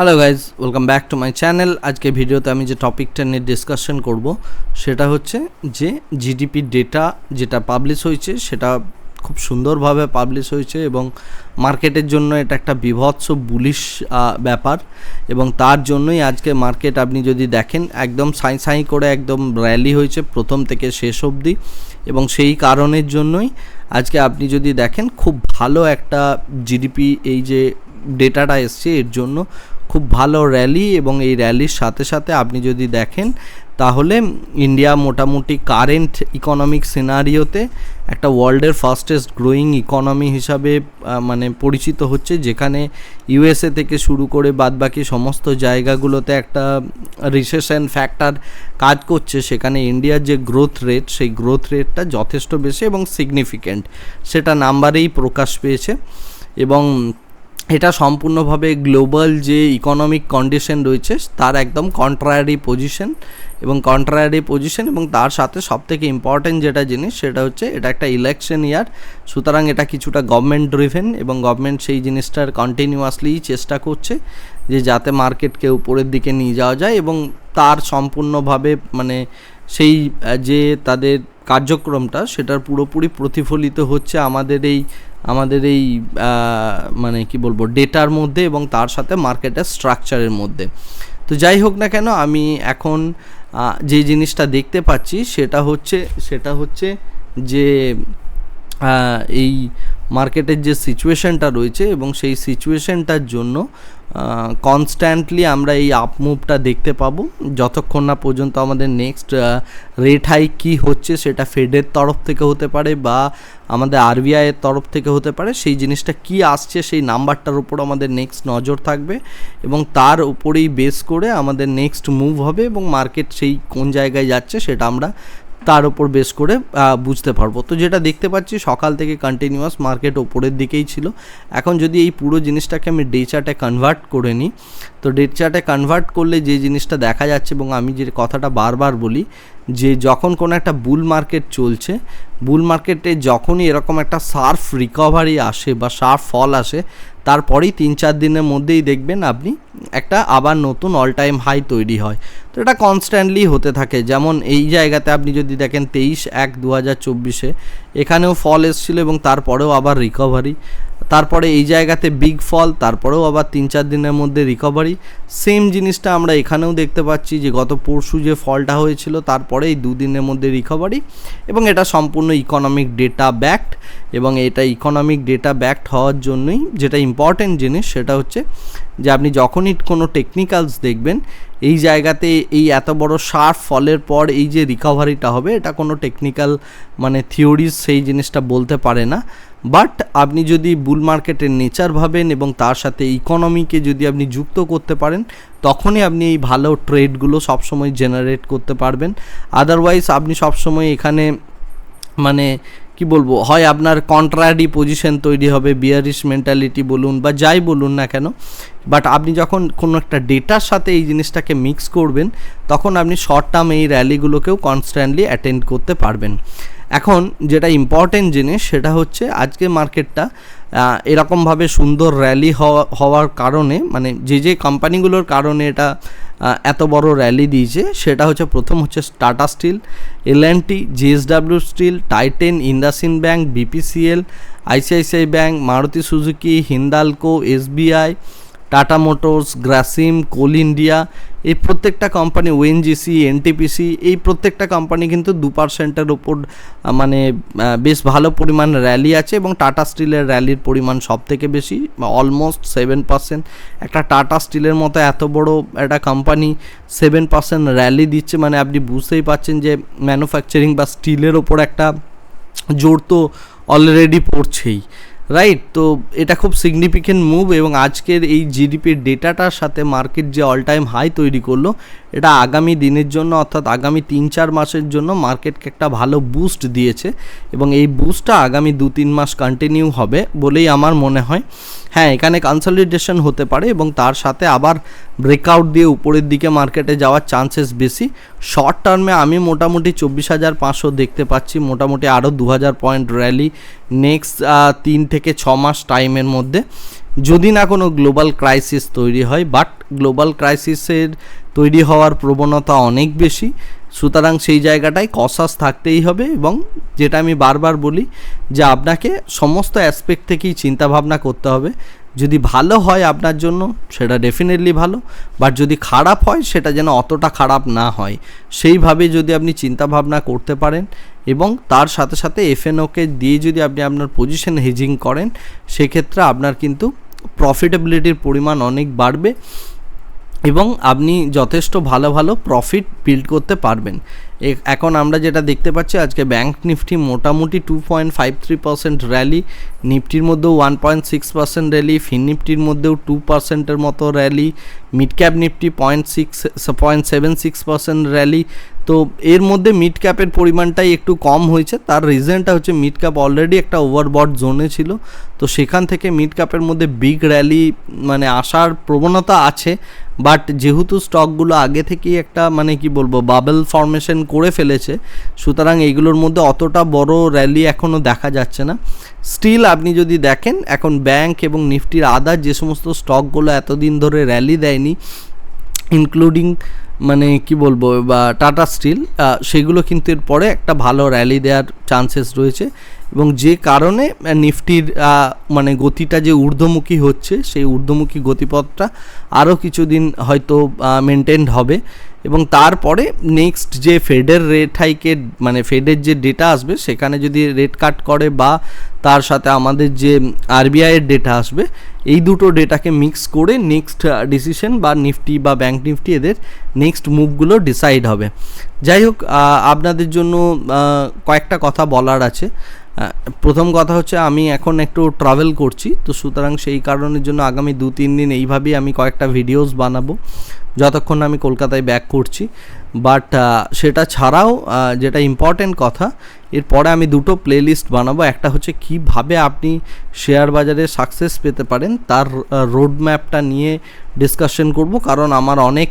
Hello guys welcome back to my channel আজকে ভিডিওতে আমি যে টপিকটা নিয়ে ডিসকাশন করব, সেটা হচ্ছে যে জিডিপি ডেটা যেটা পাবলিশ হয়েছে, সেটা খুব সুন্দরভাবে পাবলিশ হয়েছে এবং মার্কেটের জন্য এটা একটা বিভৎস বুলিশ ব্যাপার এবং তার জন্যই আজকে মার্কেট আপনি যদি দেখেন, একদম সাই সাই করে একদম র্যালি হয়েছে প্রথম থেকে শেষ অবধি এবং সেই কারণের জন্যই আজকে আপনি যদি দেখেন, খুব ভালো একটা জিডিপি এই যে ডেটাটা এসছে, এর জন্য খুব ভালো র্যালি এবং এই র্যালির সাথে সাথে আপনি যদি দেখেন, তাহলে ইন্ডিয়া মোটামুটি কারেন্ট ইকোনমিক সিনারিওতে একটা ওয়ার্ল্ডের ফাস্টেস্ট গ্রোয়িং ইকোনমি হিসাবে মানে পরিচিত হচ্ছে, যেখানে ইউএসএ থেকে শুরু করে বাদবাকি সমস্ত জায়গাগুলোতে একটা রিসেশন ফ্যাক্টর কাজ করছে। সেখানে ইন্ডিয়ার যে গ্রোথ রেট সেই গ্রোথ রেটটা যথেষ্ট বেশি এবং সিগনিফিক্যান্ট সেটা নাম্বারেই প্রকাশ পেয়েছে এবং এটা সম্পূর্ণভাবে গ্লোবাল যে ইকোনমিক কন্ডিশন রয়েছে, তার একদম কন্ট্রায়ারি পজিশন এবং কন্ট্রায়ারি পজিশন এবং তার সাথে সবথেকে ইম্পর্ট্যান্ট যেটা জিনিস, সেটা হচ্ছে এটা একটা ইলেকশন ইয়ার সুতরাং এটা কিছুটা গভর্নমেন্ট ড্রিভেন এবং গভর্নমেন্ট সেই জিনিসটার কন্টিনিউয়াসলি চেষ্টা করছে যে যাতে মার্কেটকে উপরের দিকে নিয়ে যাওয়া যায় এবং তার সম্পূর্ণভাবে মানে সেই যে তাদের কার্যক্রমটা, সেটার পুরোপুরি প্রতিফলিত হচ্ছে আমাদের এই আমাদের এই মানে কি বলব, ডেটার মধ্যে এবং তার সাথে মার্কেটের স্ট্রাকচারের মধ্যে। তো যাই হোক না কেন, আমি এখন যে জিনিসটা দেখতে পাচ্ছি সেটা হচ্ছে সেটা হচ্ছে যে এই মার্কেটের যে সিচুয়েশনটা রয়েছে এবং সেই সিচুয়েশনটার জন্য কনস্ট্যান্টলি আমরা এই আপ মুভটা দেখতে পাবো। যতক্ষণ না পর্যন্ত আমাদের নেক্সট রেট হাই কী হচ্ছে সেটা ফেডের তরফ থেকে হতে পারে বা আমাদের আরবিআইয়ের তরফ থেকে হতে পারে, সেই জিনিসটা কি আসছে সেই নাম্বারটার উপর আমাদের নেক্সট নজর থাকবে এবং তার উপরেই বেস করে আমাদের নেক্সট মুভ হবে এবং মার্কেট সেই কোন জায়গায় যাচ্ছে সেটা আমরা তার উপর বেশ করে বুঝতে পারব। তো যেটা দেখতে পাচ্ছি, সকাল থেকে কন্টিনিউয়াস মার্কেট ওপরের দিকেই ছিল। এখন যদি এই পুরো জিনিসটাকে আমি ডে চার্টে কনভার্ট করে নিই, তো ডে চার্টে কনভার্ট করলে যে জিনিসটা দেখা যাচ্ছে এবং আমি যে কথাটা বারবার বলি যে যখন কোনো একটা বুল মার্কেট চলছে বুল মার্কেটে যখনই এরকম একটা সার্ফ রিকভারি আসে বা সার্ফ ফল আসে, তারপরেই তিন চার দিনের মধ্যেই দেখবেন আপনি একটা আবার নতুন অল টাইম হাই তৈরি হয়। তো এটা কনস্ট্যান্টলি হতে থাকে। যেমন এই জায়গাতে আপনি যদি দেখেন তেইশ এক দু হাজার চব্বিশে, এখানেও ফল এসেছিল এবং তারপরেও আবার রিকভারি তারপরে এই জায়গাতে বিগ ফল তারপরেও আবার তিন চার দিনের মধ্যে রিকভারি সেম জিনিসটা আমরা এখানেও দেখতে পাচ্ছি যে গত পরশু যে ফলটা হয়েছিল, তারপরে এই দুদিনের মধ্যে রিকভারি এবং এটা সম্পূর্ণ ইকোনমিক ডেটা ব্যাকড এবং এটা ইকোনমিক ডেটা ব্যাকড হওয়ার জন্যই যেটা ইম্পর্টেন্ট জিনিস সেটা হচ্ছে যে আপনি যখনই কোনো টেকনিক্যালস দেখবেন, এই জায়গাতে এই এত বড় শার্প ফলের পর এই যে রিকভারিটা হবে, এটা কোনো টেকনিক্যাল মানে থিওরিজ সেই জিনিসটা বলতে পারে না। বাট আপনি যদি বুল মার্কেটের নেচার ভাবেন এবং তার সাথে ইকোনমিকে যদি আপনি যুক্ত করতে পারেন, তখনই আপনি এই ভালো ট্রেডগুলো সবসময় জেনারেট করতে পারবেন। আদারওয়াইজ আপনি সবসময় এখানে মানে কি বলব, হয় আপনার কন্ট্রারি পজিশন তৈরি হবে বিয়ারিশ মেন্টালিটি বলুন বা যাই বলুন না কেন বাট আপনি যখন কোনো একটা ডেটার সাথে এই জিনিসটাকে মিক্স করবেন, তখন আপনি শর্ট টার্ম এই র্যালিগুলোকেও কনস্ট্যান্টলি অ্যাটেন্ড করতে পারবেন। এখন যেটা ইম্পর্টেন্ট জিনিস, সেটা হচ্ছে আজকে মার্কেটটা এরকমভাবে সুন্দর র্যালি হওয়ার কারণে মানে যে যে কোম্পানিগুলোর কারণে এটা এত বড় র্যালি দিয়েছে, সেটা হচ্ছে প্রথম হচ্ছে Tata steel L N T JSW steel Titan IndusInd bank BPCL ICICI bank Maruti Suzuki Hindalco SBI Tata motors, Grasim, coal India, এই প্রত্যেকটা কোম্পানি ওএনজিসি এনটিপিসি এই প্রত্যেকটা কোম্পানি কিন্তু দু পার্সেন্টের ওপর মানে বেশ ভালো পরিমাণ র্যালি আছে এবং টাটা স্টিলের র্যালির পরিমাণ সব থেকে বেশি অলমোস্ট সেভেন পার্সেন্ট একটা টাটা স্টিলের মতো এত বড় একটা কোম্পানি সেভেন পার্সেন্ট র্যালি দিচ্ছে মানে আপনি বুঝতেই পারছেন যে ম্যানুফ্যাকচারিং বা স্টিলের ওপর একটা জোর তো অলরেডি পড়ছেই। রাইট তো এটা খুব সিগনিফিকেন্ট মুভ এবং আজকের এই জিডিপির ডেটাটার সাথে মার্কেট যে অল টাইম হাই তৈরি করল, এটা আগামী দিনের জন্য অর্থাৎ আগামী তিন চার মাসের জন্য মার্কেটকে একটা ভালো বুস্ট দিয়েছে এবং এই বুস্টটা আগামী দু তিন মাস কন্টিনিউ হবে বলেই আমার মনে হয়। হ্যাঁ এখানে কনসলিডেশন হতে পারে এবং তার সাথে আবার ব্রেকআউট দিয়ে উপরের দিকে মার্কেটে যাওয়ার চান্সেস বেশি। শর্ট টার্মে আমি মোটামুটি চব্বিশ হাজার পাঁচশো দেখতে পাচ্ছি, মোটামুটি আরও দু হাজার পয়েন্ট র্যালি নেক্সট তিন থেকে ছ মাস টাইমের মধ্যে। যদি না কোনো গ্লোবাল ক্রাইসিস তৈরি হয় বাট গ্লোবাল ক্রাইসিসের তৈরি হওয়ার প্রবণতা অনেক বেশি, সুতরাং সেই জায়গাটায় কসাস থাকতেই হবে এবং যেটা আমি বারবার বলি, যে আপনাকে সমস্ত অ্যাসপেক্ট থেকেই চিন্তাভাবনা করতে হবে। যদি ভালো হয় আপনার জন্য, সেটা ডেফিনেটলি ভালো বাট যদি খারাপ হয়, সেটা যেন অতটা খারাপ না হয়। সেইভাবে যদি আপনি চিন্তাভাবনা করতে পারেন এবং তার সাথে সাথে এফএনওকে দিয়ে যদি আপনি আপনার পজিশন হেজিং করেন, সেক্ষেত্রে আপনার কিন্তু প্রফিটেবিলিটির পরিমাণ অনেক বাড়বে এবং আপনি যথেষ্ট ভালো ভালো প্রফিট বিল্ড করতে পারবেন। এখন আমরা যেটা দেখতে পাচ্ছি, আজকে ব্যাঙ্ক নিফটি মোটামুটি two point five three percent rally নিফটির মধ্যেও one point six percent rally fin নিফটির মধ্যেও টু পার্সেন্টের মতো rally mid cap Nifty point six point seven six percent rally তো এর মধ্যে মিড ক্যাপের পরিমাণটাই একটু কম হয়েছে। তার রিজনটা হচ্ছে মিড ক্যাপ অলরেডি একটা ওভারবট জোনে ছিল। তো সেখান থেকে মিড ক্যাপের মধ্যে বিগ র্যালি মানে আসার প্রবণতা আছে। বাট যেহেতু স্টকগুলো আগে থেকেই একটা মানে কি বলব বাবেল ফর্মেশন করে ফেলেছে, সুতরাং এইগুলোর মধ্যে অতটা বড় র্যালি এখনও দেখা যাচ্ছে না। স্টিল আপনি যদি দেখেন, এখন ব্যাংক এবং নিফটির আদার যে সমস্ত স্টকগুলো এতদিন ধরে র্যালি দেয়নি ইনক্লুডিং মানে কি বলব, বা টাটা স্টিল সেগুলো কিন্তু এরপরে একটা ভালো র্যালি দেওয়ার চান্সেস রয়েছে। এবং যে কারণে নিফটির মানে গতিটা যে ঊর্ধ্বমুখী হচ্ছে, সেই ঊর্ধ্বমুখী গতিপথটা আরও কিছুদিন হয়তো মেনটেন হবে। এবং তারপরে নেক্সট যে ফেডের রেট হাইকের মানে ফেডের যে ডেটা আসবে, সেখানে যদি রেট কাট করে বা তার সাথে আমাদের যে আরবিআইয়ের ডেটা আসবে, এই দুটো ডেটাকে মিক্স করে নেক্সট ডিসিশন বা নিফটি বা ব্যাঙ্ক নিফটি এদের নেক্সট মুভগুলো ডিসাইড হবে। যাই হোক আপনাদের জন্য কয়েকটা কথা বলার আছে। প্রথম কথা হচ্ছে আমি এখন একটু ট্রাভেল করছি, তো সুতরাং সেই কারণের জন্য আগামী দু তিন দিন এইভাবেই আমি কয়েকটা ভিডিওস বানাবো। যতক্ষণ আমি কলকাতায় ব্যাক করছি। বাট সেটা ছাড়াও যেটা ইম্পর্টেন্ট কথা, এরপরে আমি দুটো প্লেলিস্ট বানাবো। একটা হচ্ছে কীভাবে আপনি শেয়ার বাজারে সাকসেস পেতে পারেন, তার রোড ম্যাপটা নিয়ে ডিসকাশন করব। কারণ আমার অনেক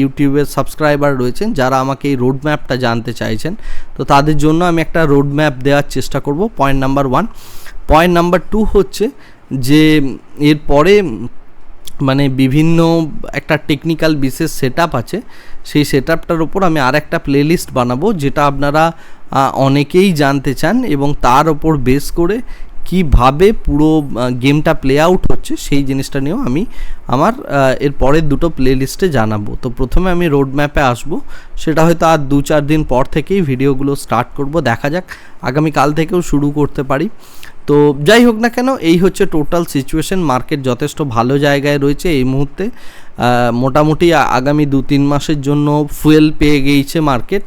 ইউটিউবের সাবস্ক্রাইবার রয়েছেন, যারা আমাকে এই রোড ম্যাপটা জানতে চাইছেন। তো তাদের জন্য আমি একটা রোড ম্যাপ দেওয়ার চেষ্টা করব point number one point number two হচ্ছে যে, এরপরে মানে বিভিন্ন একটা টেকনিক্যাল বিশেষ সেট আছে, সেই সেট আপটার ওপর আমি আর একটা প্লেলিস্ট বানাবো, যেটা আপনারা অনেকেই জানতে চান এবং তার ওপর বেস করে কীভাবে পুরো গেমটা প্লে আউট হচ্ছে, সেই জিনিসটা নিয়েও আমি আমার এর পরের দুটো প্লে লিস্টে জানাব। তো প্রথমে আমি রোড ম্যাপে আসব, সেটা হয়তো আর দু চার দিন পর থেকেই ভিডিওগুলো স্টার্ট করব, দেখা যাক আগামী কাল থেকেও শুরু করতে পারি। তো যাই হোক না কেন, এই হচ্ছে টোটাল সিচুয়েশন মার্কেট যথেষ্ট ভালো জায়গায় রয়েছে এই মুহূর্তে। মোটামুটি আগামী দু তিন মাসের জন্য ফুয়েল পেয়ে গিয়েছে মার্কেট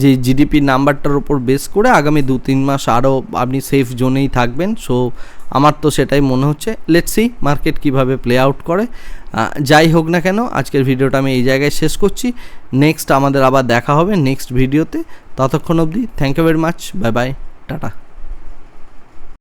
যে জিডিপি নাম্বারটার উপর বেস করে আগামী দু তিন মাস আরও আপনি সেফ জোনেই থাকবেন। সো আমার তো সেটাই মনে হচ্ছে। লেটস মার্কেট কীভাবে প্লে আউট করে। যাই হোক না কেন, আজকের ভিডিওটা আমি এই জায়গায় শেষ করছি। নেক্সট আমাদের আবার দেখা হবে নেক্সট ভিডিওতে ততক্ষণ অবধি thank you very much bye bye ta-ta.